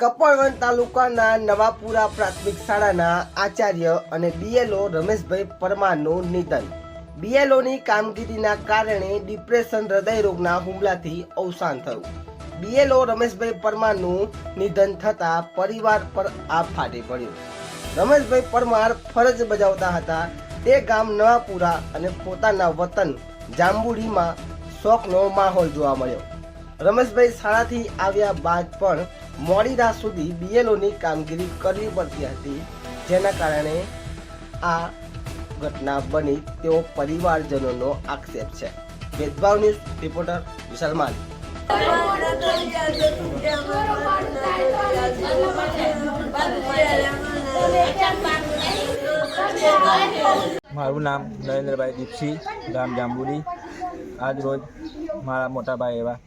કપડવન તાલુકાના નવાપુરા પ્રાથમિક શાળાના આચાર્ય અને બીએલઓ રમેશભાઈ પરમારનું નિધન. બીએલઓની કામગીરીના કારણે ડિપ્રેશન હૃદયરોગના હુમલાથી અવસાન થયું. બીએલઓ રમેશભાઈ પરમારનું નિધન થતાં પરિવાર પર આ ફાટી પડ્યો. રમેશભાઈ પરમાર ફરજ બજાવતા હતા તે ગામ નવાપુરા અને પોતાના વતન જાંબુડીમાં શોકનો માહોલ જોવા મળ્યો. રમેશભાઈ શાળાથી આવ્યા બાદ પણ મોડી રાત સુધી બીએલઓની કામગીરી કરવી પડતી હતી. જેના કારણે આ ઘટના બની તેવો પરિવારજનોનો આક્ષેપ છે. ભેદભાવ ન્યૂઝ રિપોર્ટર વિશાલ માલી મારું નામ નરેન્દ્રભાઈ દીપસિંહ, ગામ જાંબુડી. આજ રોજ મારા મોટા ભાઈ એવા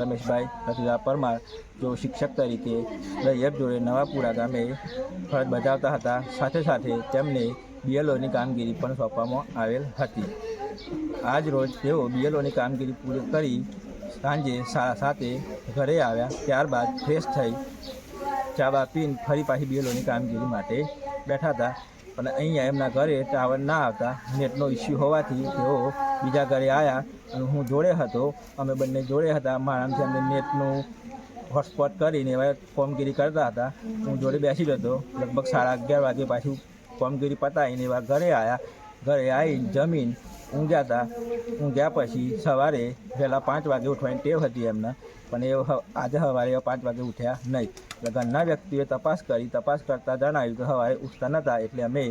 રમેશભાઈ રતિલા પરમાર જો શિક્ષક તરીકે દૈયબ જોડે નવાપુરા ગામે ફરજ બજાવતા હતા, સાથે સાથે તેમને બીએલઓની કામગીરી પણ સોંપવામાં આવેલ હતી. આજ રોજ તેઓ બીએલઓની કામગીરી પૂરી કરી સાંજે સાડા સાતે ઘરે આવ્યા, ત્યારબાદ ફ્રેશ થઈ ચા બા પીને ફરી પાછી બીએલઓની કામગીરી માટે બેઠા હતા. પણ અહીંયા એમના ઘરે ટાવર ના આવતા, નેટનો ઇસ્યુ હોવાથી તેઓ બીજા ઘરે આવ્યા અને હું જોડે હતો. અમે બંને જોડે હતા. મારામથી અમને નેટનું હોટસ્પોટ કરીને એવા ફોર્મગીરી કરતા હતા. હું જોડે બેસી હતો લગભગ સાડા અગિયાર વાગે પાછું ફોર્મગીરી પતાવીને એવા ઘરે આવ્યા ઘરે આવીને જમીન ઊંઘ્યા હતા ઊંઘ્યા પછી સવારે વહેલા પાંચ વાગે ઉઠવાની ટેવ હતી એમને, પણ એ આજે સવારે પાંચ વાગે ઉઠ્યા નહીં. ઘરના વ્યક્તિએ તપાસ કરી, તપાસ કરતાં જણાવ્યું કે સવારે ઉઠતા નહોતા એટલે અમે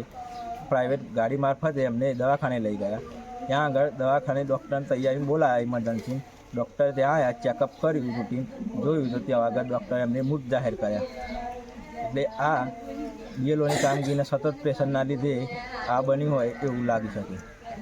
પ્રાઇવેટ ગાડી મારફતે એમને દવાખાને લઈ ગયા. ત્યાં આગળ દવાખાને ડૉક્ટરને તૈયારી બોલાયા ઇમરજન્સી ડૉક્ટર ત્યાં આવ્યા ચેકઅપ કર્યું રૂટીન જોયું તો ત્યાં આગળ ડૉક્ટરે એમને મૃત જાહેર કર્યા. એટલે આ બીએલઓની કામગીરીના સતત પ્રેશરના લીધે આ બન્યું હોય એવું લાગી શકે.